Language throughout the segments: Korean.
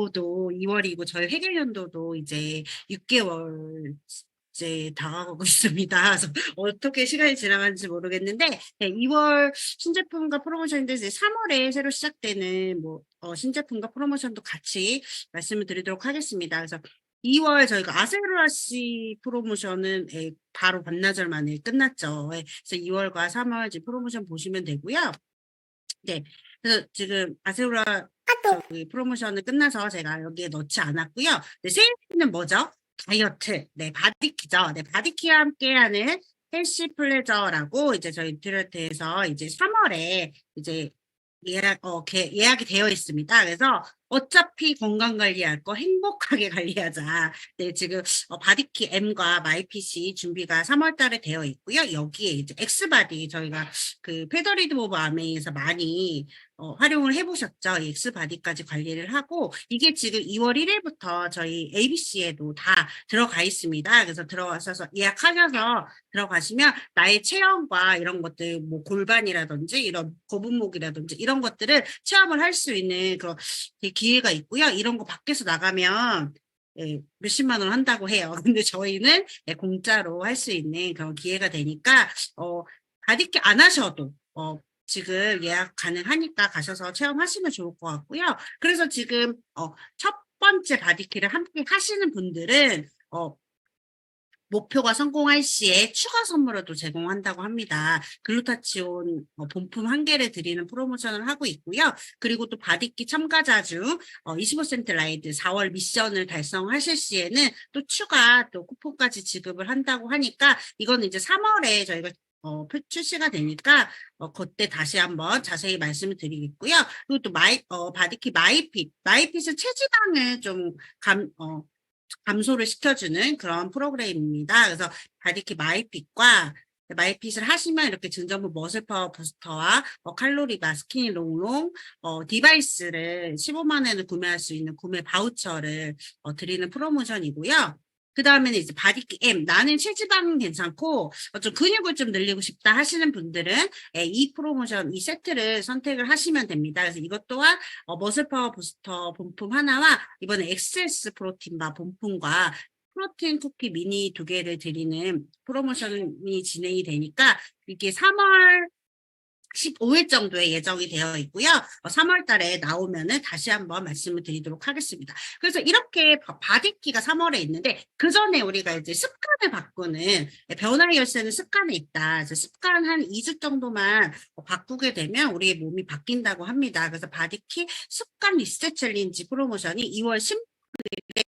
연도도 2월이고 저희 회계 연도도 이제 6개월 이제 다가가고 있습니다. 그래서 어떻게 시간이 지나가는지 모르겠는데 네, 2월 신제품과 프로모션인데 이제 3월에 새로 시작되는 뭐 어, 신제품과 프로모션도 같이 말씀을 드리도록 하겠습니다. 그래서 2월 저희가 아세로라시 프로모션은 예, 바로 반나절 만에 끝났죠. 예, 그래서 2월과 3월 이제 프로모션 보시면 되고요. 네, 그래서 지금 아세로라 저기 프로모션은 끝나서 제가 여기에 넣지 않았고요. 네, 세일은 뭐죠? 다이어트, 네, 바디키죠. 네, 바디키와 함께하는 헬시 플레저라고 이제 저희 인트레트에서 이제 3월에 이제 예약, 어, 개, 예약이 되어 있습니다. 그래서 어차피 건강 관리할 거 행복하게 관리하자. 네, 지금 어, 바디키 M과 마이피시 준비가 3월 달에 되어 있고요. 여기에 이제 엑스바디 저희가 그 페더리드 오브 아메이에서 많이 어, 활용을 해보셨죠. 이 엑스바디까지 관리를 하고 이게 지금 2월 1일부터 저희 ABC에도 다 들어가 있습니다. 그래서 들어가셔서 예약하셔서 들어가시면 나의 체형과 이런 것들 뭐 골반이라든지 이런 거북목이라든지 이런 것들을 체험을 할 수 있는 그런 되게 기회가 있고요. 이런 거 밖에서 나가면 예, 몇십만 원 한다고 해요. 근데 저희는 예, 공짜로 할 수 있는 그런 기회가 되니까 어, 바디키 안 하셔도 어, 지금 예약 가능하니까 가셔서 체험하시면 좋을 것 같고요. 그래서 지금 어, 첫 번째 바디키를 함께 하시는 분들은 어, 목표가 성공할 시에 추가 선물을 또 제공한다고 합니다. 글루타치온 어, 본품 한 개를 드리는 프로모션을 하고 있고요. 그리고 또 바디키 참가자 중 어, 25센트 라이드 4월 미션을 달성하실 시에는 또 추가 또 쿠폰까지 지급을 한다고 하니까 이거는 이제 3월에 저희가 어, 표- 출시가 되니까 어, 그때 다시 한번 자세히 말씀을 드리겠고요. 그리고 또 마이 어, 바디키 마이핏 마이핏은 체지방을 좀 감, 어, 감소를 시켜주는 그런 프로그램입니다. 그래서 바디키 마이핏과 마이핏을 하시면 이렇게 증정부 머슬 파워 부스터와 어, 칼로리 바 스키니 롱롱 어, 디바이스를 15만 원에 구매할 수 있는 구매 바우처를 어, 드리는 프로모션이고요. 그 다음에는 이제 바디키 M 나는 체지방은 괜찮고 어, 좀 근육을 좀 늘리고 싶다 하시는 분들은 예, 이 프로모션 이 세트를 선택을 하시면 됩니다. 그래서 이것 또한 어, 머슬 파워 부스터 본품 하나와 이번에 엑세스 프로틴바 본품과 프로틴 쿠키 미니 두 개를 드리는 프로모션이 진행이 되니까 이게 3월 15일 정도에 예정이 되어 있고요. 3월 달에 나오면은 다시 한번 말씀을 드리도록 하겠습니다. 그래서 이렇게 바- 바디키가 3월에 있는데 그 전에 우리가 이제 습관을 바꾸는 변화의 열쇠는 습관에 있다. 그래서 습관 한 2주 정도만 바꾸게 되면 우리의 몸이 바뀐다고 합니다. 그래서 바디키 습관 리셋 챌린지 프로모션이 2월 10일에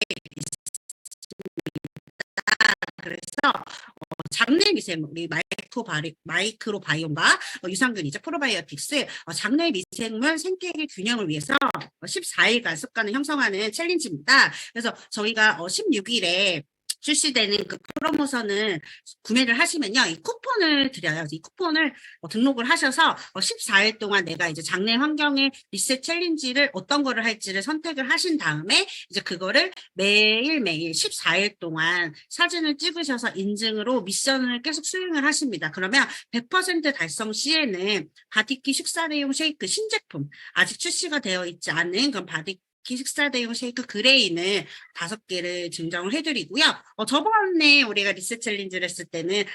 그래서 어, 장내 미생 우리 마이크로 바리, 마이크로 바이옴과 어, 유산균이죠 프로바이오틱스 어, 장내 미생물 생태계 균형을 위해서 어, 14일간 습관을 형성하는 챌린지입니다. 그래서 저희가 어, 16일에 출시되는 그 프로모션을 구매를 하시면요, 이 쿠폰을 드려요. 이 쿠폰을 어, 등록을 하셔서 어, 14일 동안 내가 이제 장내 환경의 리셋 챌린지를 어떤 거를 할지를 선택을 하신 다음에 이제 그거를 매일매일 14일 동안 사진을 찍으셔서 인증으로 미션을 계속 수행을 하십니다. 그러면 100% 달성 시에는 바디키 식사 대용 쉐이크 신제품 아직 출시가 되어 있지 않은 그런 바디 키 식사 대용 쉐이크 그레이는 다섯 개를 증정을 해드리고요. 어, 저번에 우리가 리셋 챌린지를 했을 때는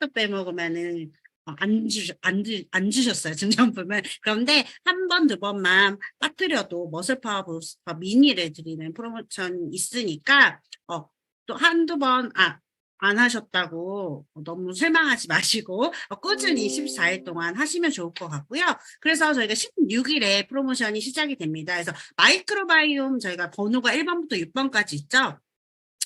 하나도 빼먹으면은 어, 안, 주, 안, 주, 안 주셨어요, 증정품을. 그런데 한 번, 두 번만 빠뜨려도 머슬파워 부스터 미니를 드리는 프로모션 있으니까, 어, 또 한두 번, 아, 안 하셨다고 너무 실망하지 마시고 어, 꾸준히 14일 동안 하시면 좋을 것 같고요. 그래서 저희가 16일에 프로모션이 시작이 됩니다. 그래서 마이크로바이옴 저희가 번호가 1번부터 6번까지 있죠.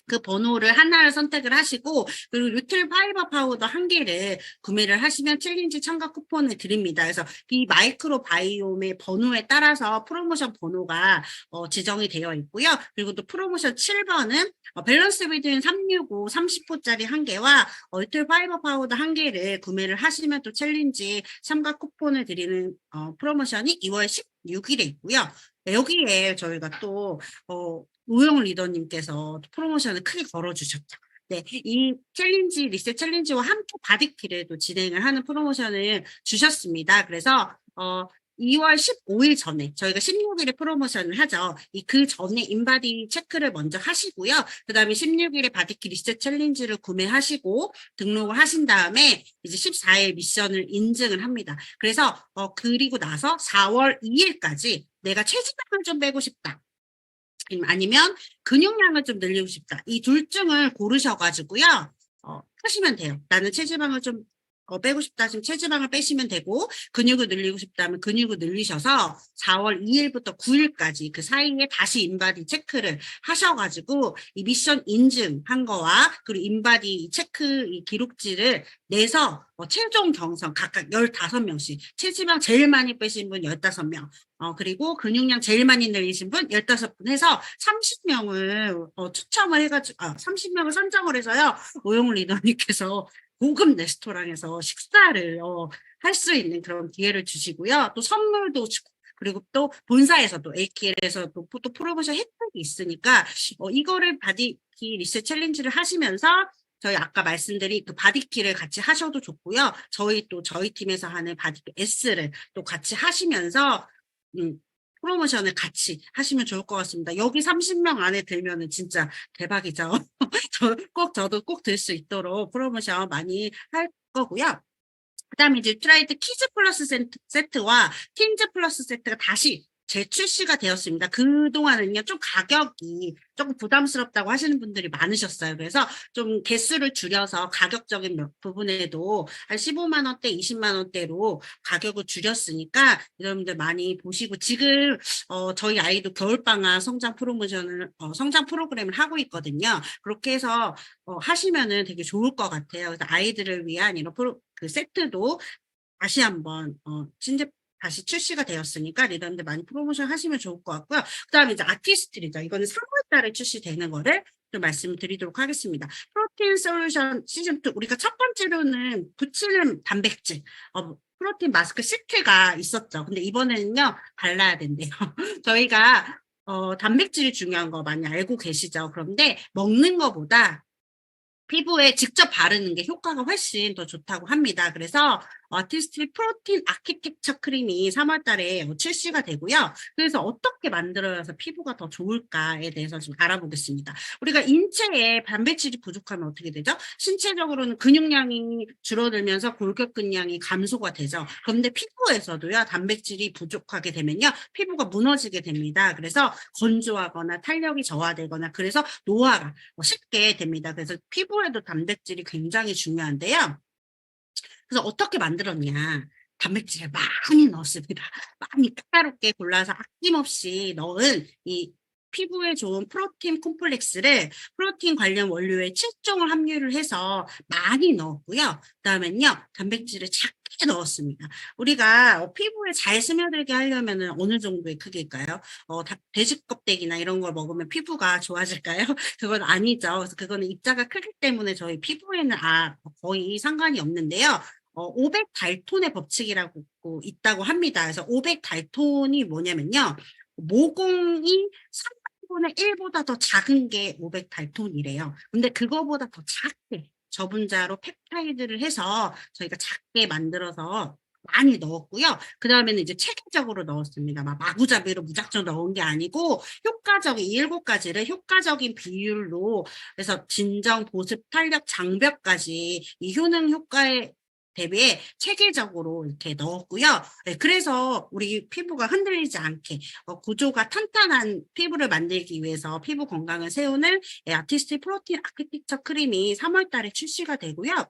그 번호를 하나를 선택을 하시고 그리고 루틀 파이버 파우더 한 개를 구매를 하시면 챌린지 참가 쿠폰을 드립니다. 그래서 이 마이크로 바이옴의 번호에 따라서 프로모션 번호가 어, 지정이 되어 있고요. 그리고 또 프로모션 7번은 어, 밸런스 비트윈 365 30호짜리 한 개와 얼틀 파이버 파우더 한 개를 구매를 하시면 또 챌린지 참가 쿠폰을 드리는 어, 프로모션이 2월 16일에 있고요. 네, 여기에 저희가 또 어, 우영 리더님께서 프로모션을 크게 걸어주셨죠. 네, 이 챌린지, 리셋 챌린지와 함께 또 진행을 하는 프로모션을 주셨습니다. 그래서, 어, 2월 15일 전에 저희가 16일에 프로모션을 하죠. 이 그 전에 인바디 체크를 먼저 하시고요. 그 다음에 16일에 바디키 리셋 챌린지를 구매하시고 등록을 하신 다음에 이제 14일 미션을 인증을 합니다. 그래서 어 그리고 나서 4월 2일까지 내가 체지방을 좀 빼고 싶다. 아니면- 근육량을 좀 늘리고 싶다. 이 둘 중을 고르셔가지고요. 어, 하시면 돼요. 나는 체지방을 좀 어, 빼고 싶다. 지금 체지방을 빼시면 되고 근육을 늘리고 싶다면 근육을 늘리셔서 4월 2일부터 9일까지 그 사이에 다시 인바디 체크를 하셔가지고 이 미션 인증한 거와 그리고 인바디 체크 이 기록지를 내서 어, 최종 경선 각각 15명씩 체지방 제일 많이 빼신 분 15명 어, 그리고 근육량 제일 많이 늘리신 분 15분 해서 30명을 어, 추첨을 해가지고 아, 30명을 선정을 해서요 오용 리더님께서 고급 레스토랑에서 식사를 어, 할 수 있는 그런 기회를 주시고요. 또 선물도 주고 그리고 또 본사에서도 AKL에서도 또 프로모션 혜택이 있으니까 어, 이거를 바디키 리셋 챌린지를 하시면서 저희 아까 말씀드린 그 바디키를 같이 하셔도 좋고요. 저희 또 저희 팀에서 하는 바디키 S를 또 같이 하시면서 음, 프로모션을 같이 하시면 좋을 것 같습니다. 여기 30명 안에 들면은 진짜 대박이죠. 저 꼭 저도 꼭 들 수 있도록 프로모션 많이 할 거고요. 그 다음에 이제 트라이드 키즈 플러스 세트, 세트와 틴즈 플러스 세트가 다시 재출시가 되었습니다. 그동안은요, 좀 가격이 조금 부담스럽다고 하시는 분들이 많으셨어요. 그래서 좀 개수를 줄여서 가격적인 몇 부분에도 한 15만 원대, 20만 원대로 가격을 줄였으니까 여러분들 많이 보시고 지금 어, 저희 아이도 겨울방학 성장 프로모션을 어, 성장 프로그램을 하고 있거든요. 그렇게 해서 어, 하시면은 되게 좋을 것 같아요. 그래서 아이들을 위한 이런 프로 그 세트도 다시 한번 어, 신제 다시 출시가 되었으니까 리더님들 많이 프로모션 하시면 좋을 것 같고요. 그 다음에 이제 아티스트리죠. 이거는 3월 달에 출시되는 거를 좀 말씀드리도록 하겠습니다. 프로틴 솔루션 시즌 2 우리가 첫 번째로는 붙이는 단백질 어, 프로틴 마스크 시트가 있었죠. 근데 이번에는요 발라야 된대요. 저희가 어, 단백질이 중요한 거 많이 알고 계시죠. 그런데 먹는 거보다 피부에 직접 바르는 게 효과가 훨씬 더 좋다고 합니다. 그래서 아티스트 프로틴 아키텍처 크림이 3월 달에 출시가 되고요. 그래서 어떻게 만들어서 피부가 더 좋을까에 대해서 좀 알아보겠습니다. 우리가 인체에 단백질이 부족하면 어떻게 되죠? 신체적으로는 근육량이 줄어들면서 골격근량이 감소가 되죠. 그런데 피부에서도요, 단백질이 부족하게 되면요, 피부가 무너지게 됩니다. 그래서 건조하거나 탄력이 저하되거나 그래서 노화가 쉽게 됩니다. 그래서 피부에도 단백질이 굉장히 중요한데요. 그래서 어떻게 만들었냐. 단백질을 많이 넣었습니다. 많이 까다롭게 골라서 아낌없이 넣은 이 피부에 좋은 프로틴 콤플렉스를 프로틴 관련 원료에 7종을 함유를 해서 많이 넣었고요. 그다음엔요 단백질을 작 게 넣었습니다. 우리가 어, 피부에 잘 스며들게 하려면 어느 정도의 크기일까요? 어, 다- 돼지 껍데기나 이런 걸 먹으면 피부가 좋아질까요? 그건 아니죠. 그래서 그거는 입자가 크기 때문에 저희 피부에는 아, 거의 상관이 없는데요. 어, 500 달톤의 법칙이라고 있다고 합니다. 그래서 500 달톤이 뭐냐면요. 모공이 3분의 1보다 더 작은 게 500 달톤이래요. 근데 그거보다 더 작게 저분자로 펩타이드를 해서 저희가 작게 만들어서 많이 넣었고요. 그 다음에는 이제 체계적으로 넣었습니다. 막 마구잡이로 무작정 넣은 게 아니고 효과적인 이 일곱 가지를 효과적인 비율로 그래서 진정, 보습, 탄력, 장벽까지 이 효능 효과에 대비해 체계적으로 이렇게 넣었고요. 네, 그래서 우리 피부가 흔들리지 않게 어, 구조가 탄탄한 피부를 만들기 위해서 피부 건강을 세우는 예, 아티스트 프로틴 아키텍처 크림이 3월 달에 출시가 되고요.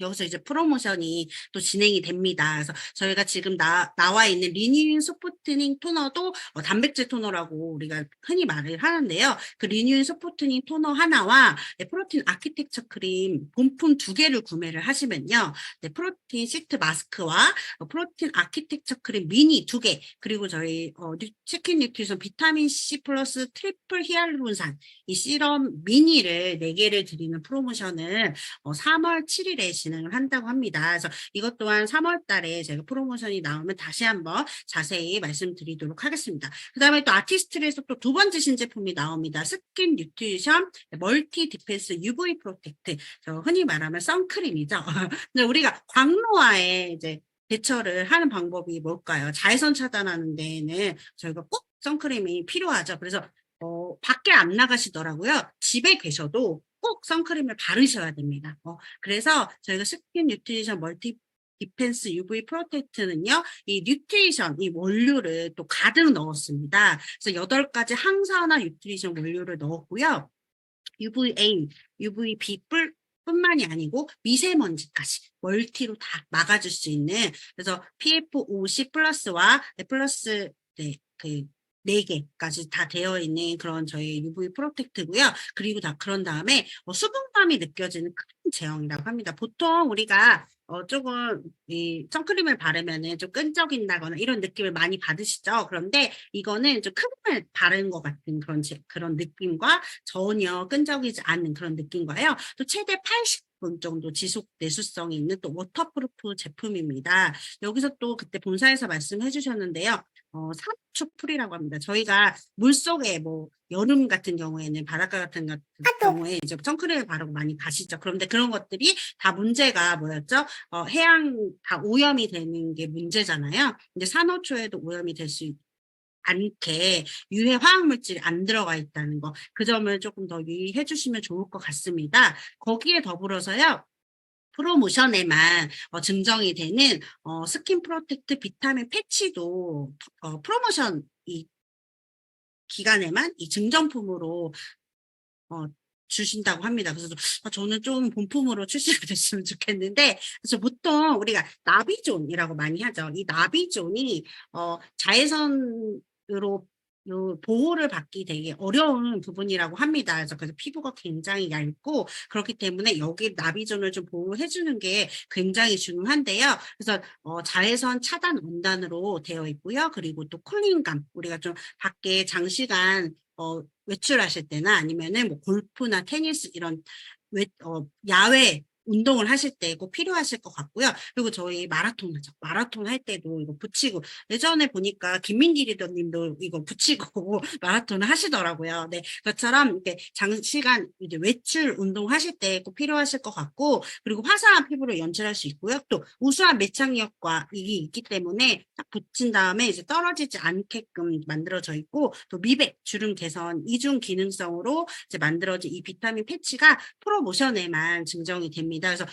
여기서 이제 프로모션이 또 진행이 됩니다. 그래서 저희가 지금 나, 나와 있는 리뉴인 소프트닝 토너도 어, 단백질 토너라고 우리가 흔히 말을 하는데요. 그 리뉴인 소프트닝 토너 하나와 네, 프로틴 아키텍처 크림 본품 두 개를 구매를 하시면요. 네, 프로틴 시트 마스크와 어, 프로틴 아키텍처 크림 미니 두 개, 그리고 저희 어, 뉴- 치킨 뉴트리션 비타민 C 플러스 트리플 히알루론산 이 시럼 미니를 네 개를 드리는 프로모션을 어, 3월 7일에 진행을 한다고 합니다. 그래서 이것 또한 3월 달에 제가 프로모션이 나오면 다시 한번 자세히 말씀드리도록 하겠습니다. 그 다음에 또 아티스트에서 또 두 번째 신제품이 나옵니다. 스킨 뉴트리션 멀티 디펜스 UV 프로텍트. 저 흔히 말하면 선크림이죠. 근데 우리가 광노화에 이제 대처를 하는 방법이 뭘까요? 자외선 차단하는 데에는 저희가 꼭 선크림이 필요하죠. 그래서 어, 밖에 안 나가시더라고요. 집에 계셔도 꼭 선크림을 바르셔야 됩니다. 어, 그래서 저희가 스킨 뉴트리션 멀티 디펜스 UV 프로텍트는요, 이 뉴트리션, 이 원료를 또 가득 넣었습니다. 그래서 여덟 가지 항산화 뉴트리션 원료를 넣었고요. UVA, UVB 뿔, 뿐만이 아니고 미세먼지까지 멀티로 다 막아줄 수 있는 그래서 PF50 플러스와 네, 플러스 네, 그 4개까지 다 되어 있는 그런 저희 UV 프로텍트고요. 그리고 다 그런 다음에 어, 수분감이 느껴지는 큰 제형이라고 합니다. 보통 우리가 어, 조금 이 선크림을 바르면은 좀 끈적인다거나 이런 느낌을 많이 받으시죠. 그런데 이거는 좀 크림을 바른 것 같은 그런 제- 그런 느낌과 전혀 끈적이지 않는 그런 느낌과요. 또 최대 80분 정도 지속 내수성이 있는 또 워터프루프 제품입니다. 여기서 또 그때 본사에서 말씀해 주셨는데요. 어, 산초풀이라고 합니다. 저희가 물 속에 뭐 여름 같은 경우에는 바닷가 같은 것- 경우에 이제 선크림을 바르고 많이 가시죠. 그런데 그런 것들이 다 문제가 뭐였죠? 어, 해양 다 오염이 되는 게 문제잖아요. 근데 산호초에도 오염이 될 수 않게 유해 화학 물질이 안 들어가 있다는 거. 그 점을 조금 더 유의해 주시면 좋을 것 같습니다. 거기에 더불어서요. 프로모션에만 어, 증정이 되는 어, 스킨 프로텍트 비타민 패치도 어, 프로모션 이 기간에만 이 증정품으로 어, 주신다고 합니다. 그래서 아, 저는 좀 본품으로 출시가 됐으면 좋겠는데 그래서 보통 우리가 나비존이라고 많이 하죠. 이 나비존이 어, 자외선으로 요 보호를 받기 되게 어려운 부분이라고 합니다. 그래서, 그래서 피부가 굉장히 얇고 그렇기 때문에 여기 나비존을 좀 보호해 주는 게 굉장히 중요한데요. 그래서 어, 자외선 차단 원단으로 되어 있고요. 그리고 또 쿨링감 우리가 좀 밖에 장시간 어, 외출하실 때나 아니면은 뭐 골프나 테니스 이런 외, 어, 야외 운동을 하실 때꼭 필요하실 것 같고요. 그리고 저희 마라톤 하죠. 마라톤 할 때도 이거 붙이고 예전에 보니까 김민기 리더님도 이거 붙이고 마라톤을 하시더라고요. 네, 그것처럼 이렇게 장시간 이제 외출 운동하실 때 꼭 필요하실 것 같고 그리고 화사한 피부를 연출할 수 있고요. 또 우수한 매착력과 이게 있기 때문에 딱 붙인 다음에 이제 떨어지지 않게끔 만들어져 있고 또 미백, 주름 개선, 이중 기능성으로 이제 만들어진 이 비타민 패치가 프로모션에만 증정이 됩니다. 그래서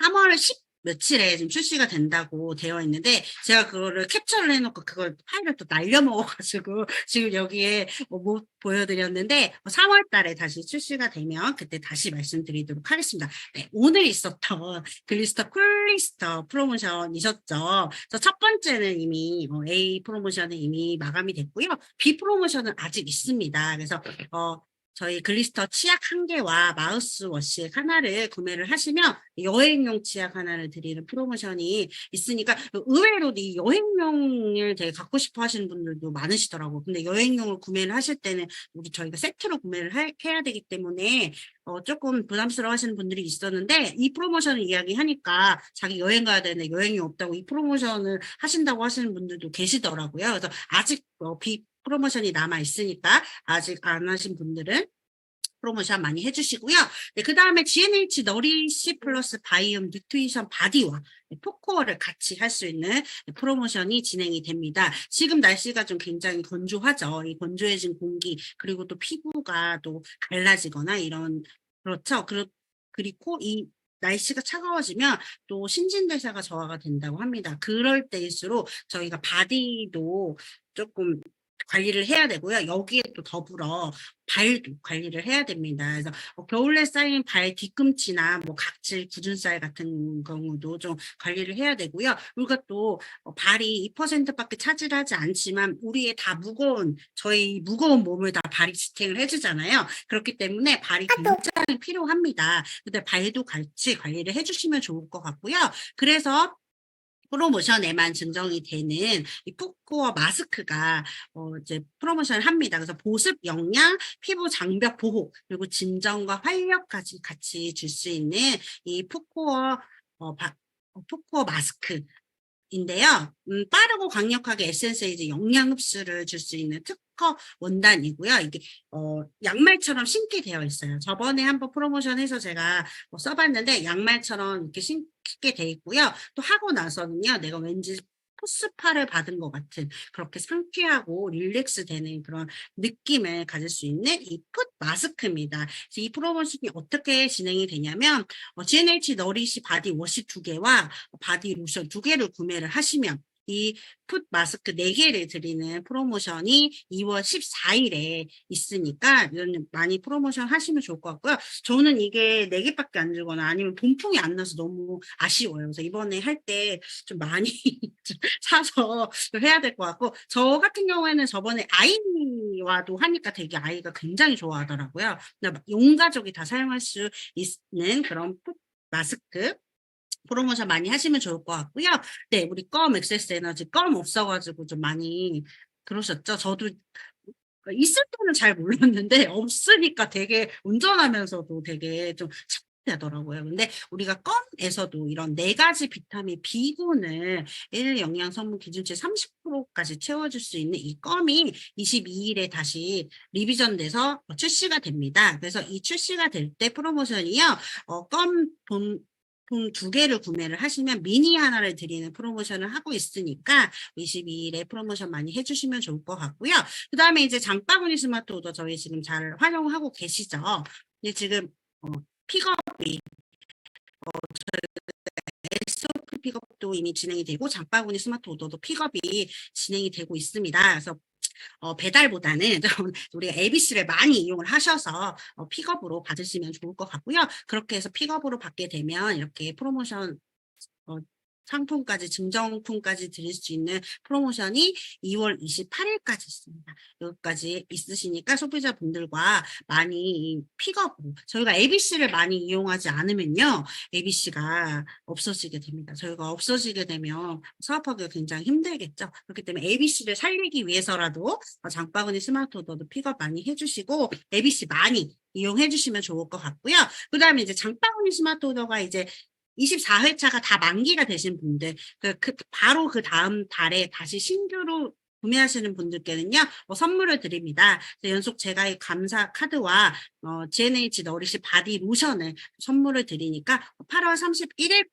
3월 10 며칠에 지금 출시가 된다고 되어 있는데 제가 그거를 캡처를 해놓고 그걸 파일을 또 날려먹어가지고 지금 여기에 뭐못 보여드렸는데 3월 달에 다시 출시가 되면 그때 다시 말씀드리도록 하겠습니다. 네, 오늘 있었던 글리스터 쿨리스터 프로모션이셨죠. 그래서 첫 번째는 이미 어, A 프로모션은 이미 마감이 됐고요. B 프로모션은 아직 있습니다. 그래서 어, 저희 글리스터 치약 한 개와 마우스 워시 하나를 구매를 하시면 여행용 치약 하나를 드리는 프로모션이 있으니까 의외로 이 여행용을 되게 갖고 싶어 하시는 분들도 많으시더라고요. 근데 여행용을 구매를 하실 때는 우리 저희가 세트로 구매를 할- 해야 되기 때문에 어, 조금 부담스러워 하시는 분들이 있었는데 이 프로모션을 이야기하니까 자기 여행 가야 되는데 여행이 없다고 이 프로모션을 하신다고 하시는 분들도 계시더라고요. 그래서 아직 어, 비 프로모션이 남아 있으니까 아직 안 하신 분들은 프로모션 많이 해주시고요. 네, 그 다음에 GNH 너리시 플러스 바이옴 뉴트리션 바디와 네, 포코어를 같이 할 수 있는 네, 프로모션이 진행이 됩니다. 지금 날씨가 좀 굉장히 건조하죠. 이 건조해진 공기 그리고 또 피부가 또 갈라지거나 이런 그렇죠. 그리- 그리고 이 날씨가 차가워지면 또 신진대사가 저하가 된다고 합니다. 그럴 때일수록 저희가 바디도 조금 관리를 해야 되고요. 여기에 또 더불어 발도 관리를 해야 됩니다. 그래서 어, 겨울에 쌓인 발 뒤꿈치나 뭐 각질, 굳은 살 같은 경우도 좀 관리를 해야 되고요. 우리가 또 어, 발이 2%밖에 차지하지 않지만 우리의 다 무거운 저희 무거운 몸을 다 발이 지탱을 해주잖아요. 그렇기 때문에 발이 굉장히 필요합니다. 근데 발도 같이 관리를 해주시면 좋을 것 같고요. 그래서 프로모션에만 증정이 되는 이 푸코어 마스크가 어 이제 프로모션을 합니다. 그래서 보습, 영양, 피부 장벽 보호, 그리고 진정과 활력까지 같이 줄 수 있는 이 푸코어 어, 바, 어, 푸코어 마스크 인데요. 음, 빠르고 강력하게 에센스에 이제 영양 흡수를 줄 수 있는 특허 원단이고요. 이게 어, 양말처럼 신게 되어 있어요. 저번에 한번 프로모션해서 제가 뭐 써봤는데 양말처럼 이렇게 신게 돼 있고요. 또 하고 나서는요, 내가 왠지 포스파를 받은 것 같은 그렇게 상쾌하고 릴렉스 되는 그런 느낌을 가질 수 있는 이 풋 마스크입니다. 이 프로모션이 어떻게 진행이 되냐면 어, GNH 너리시 바디 워시 두 개와 바디 로션 두 개를 구매를 하시면 이 풋 마스크 네개를 드리는 프로모션이 2월 14일에 있으니까 이거는 많이 프로모션 하시면 좋을 것 같고요. 저는 이게 네개밖에안 주거나 아니면 본품이 안 나서 너무 아쉬워요. 그래서 이번에 할 때 좀 많이 좀 사서 해야 될 것 같고 저 같은 경우에는 저번에 아이와도 하니까 되게 아이가 굉장히 좋아하더라고요. 근데 온 가족이 다 사용할 수 있는 그런 풋 마스크 프로모션 많이 하시면 좋을 것 같고요. 네, 우리 껌 엑세스 에너지 껌 없어가지고 좀 많이 그러셨죠. 저도 있을 때는 잘 몰랐는데 없으니까 되게 운전하면서도 되게 좀 되더라고요. 근데 우리가 껌에서도 이런 네 가지 비타민 B군을 일 영양 성분 기준치 30%까지 채워줄 수 있는 이 껌이 22일에 다시 리비전돼서 출시가 됩니다. 그래서 이 출시가 될 때 프로모션이요, 어, 껌 본, 두 개를 구매를 하시면 미니 하나를 드리는 프로모션을 하고 있으니까 22일에 프로모션 많이 해주시면 좋을 것 같고요. 그 다음에 이제 장바구니 스마트 오더 저희 지금 잘 활용하고 계시죠. 근데 지금 어, 픽업이 어, SOP 픽업도 이미 진행이 되고 장바구니 스마트 오더도 픽업이 진행이 되고 있습니다. 그래서 어, 배달보다는 좀 우리가 ABC를 많이 이용을 하셔서 어, 픽업으로 받으시면 좋을 것 같고요. 그렇게 해서 픽업으로 받게 되면 이렇게 프로모션 어, 상품까지 증정품까지 드릴 수 있는 프로모션이 2월 28일까지 있습니다. 여기까지 있으시니까 소비자분들과 많이 이 픽업으로 저희가 ABC를 많이 이용하지 않으면요. ABC가 없어지게 됩니다. 저희가 없어지게 되면 사업하기가 굉장히 힘들겠죠. 그렇기 때문에 ABC를 살리기 위해서라도 어, 장바구니 스마트 오더도 픽업 많이 해주시고 ABC 많이 이용해 주시면 좋을 것 같고요. 그 다음에 이제 장바구니 스마트 오더가 이제 24회차가 다 만기가 되신 분들, 그, 그 바로 그 다음 달에 다시 신규로 구매하시는 분들께는요, 뭐 선물을 드립니다. 연속 제가 이 감사 카드와 어, GNH 너리시 바디 로션을 선물을 드리니까 8월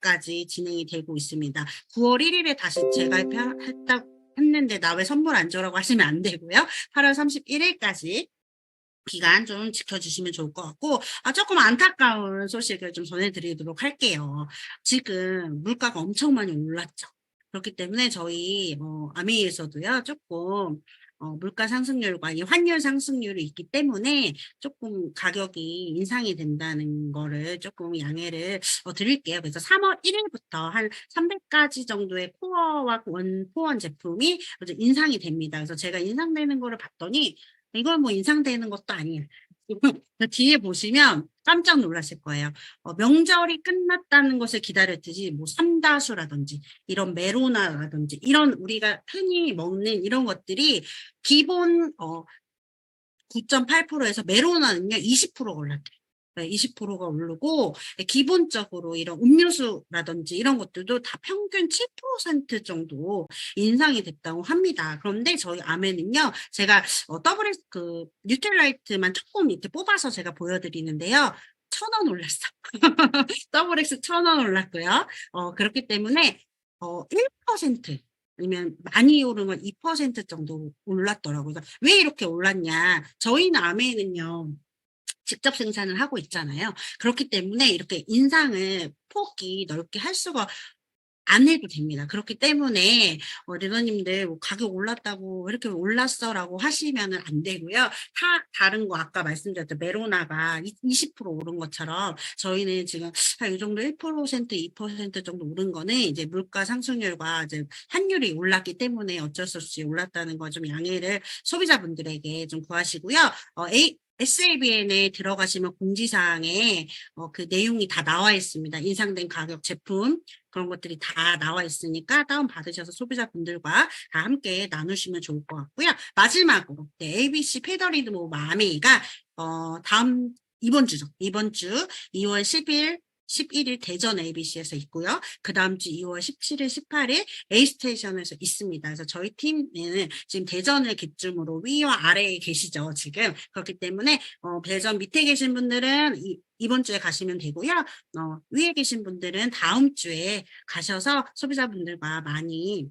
31일까지 진행이 되고 있습니다. 9월 1일에 다시 재가입했다 했는데 나 왜 선물 안 줘라고 하시면 안 되고요. 8월 31일까지 기간 좀 지켜주시면 좋을 것 같고, 아, 조금 안타까운 소식을 좀 전해드리도록 할게요. 지금 물가가 엄청 많이 올랐죠. 그렇기 때문에 저희, 어, 아메이에서도요, 조금, 어, 물가 상승률과 이 환율 상승률이 있기 때문에 조금 가격이 인상이 된다는 거를 조금 양해를 어, 드릴게요. 그래서 3월 1일부터 한 300가지 정도의 코어와 원포원 제품이 인상이 됩니다. 그래서 제가 인상되는 거를 봤더니 이건 뭐 인상되는 것도 아니에요. 뒤에 보시면 깜짝 놀라실 거예요. 어, 명절이 끝났다는 것을 기다렸듯이 뭐 삼다수라든지 이런 메로나라든지 이런 우리가 흔히 먹는 이런 것들이 기본 어 9.8%에서 메로나는요 20% 올랐대요. 네, 20%가 오르고 네, 기본적으로 이런 음료수라든지 이런 것들도 다 평균 7% 정도 인상이 됐다고 합니다. 그런데 저희 아메는요, 제가 어, 더블 그 뉴트라이트만 조금 이렇게 뽑아서 제가 보여드리는데요. 천 원 올랐어. 더블 X 천 원 올랐고요. 어, 그렇기 때문에 어, 1% 아니면 많이 건2% 정도 올랐더라고요. 왜 이렇게 올랐냐? 저희는 아메는요. 직접 생산을 하고 있잖아요. 그렇기 때문에 이렇게 인상을 폭이 넓게 할 수가 안 해도 됩니다. 그렇기 때문에 어, 리더님들 뭐 가격 올랐다고 왜 이렇게 올랐어라고 하시면은 안 되고요. 다 다른 거 아까 말씀드렸던 메로나가 20% 오른 것처럼 저희는 지금 한 이 정도 1% 2% 정도 오른 거는 이제 물가 상승률과 이제 환율이 올랐기 때문에 어쩔 수 없이 올랐다는 거 좀 양해를 소비자분들에게 좀 구하시고요. 어, A, SABN에 들어가시면 공지사항에 어, 그 내용이 다 나와 있습니다. 인상된 가격 제품 그런 것들이 다 나와 있으니까 다운 받으셔서 소비자분들과 다 함께 나누시면 좋을 것 같고요. 마지막으로 네, ABC 페더리드 모 마메이가 어, 다음 이번 주죠. 이번 주 2월 10일 11일 대전 ABC에서 있고요. 그 다음 주 2월 17일, 18일 A스테이션에서 있습니다. 그래서 저희 팀에는 지금 대전을 기점으로 위와 아래에 계시죠. 지금. 그렇기 때문에 어, 대전 밑에 계신 분들은 이, 이번 주에 가시면 되고요. 어, 위에 계신 분들은 다음 주에 가셔서 소비자분들과 많이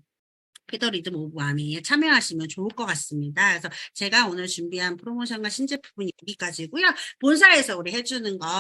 피더리즘 오브 와미에 참여하시면 좋을 것 같습니다. 그래서 제가 오늘 준비한 프로모션과 신제품은 여기까지고요. 본사에서 우리 해주는 거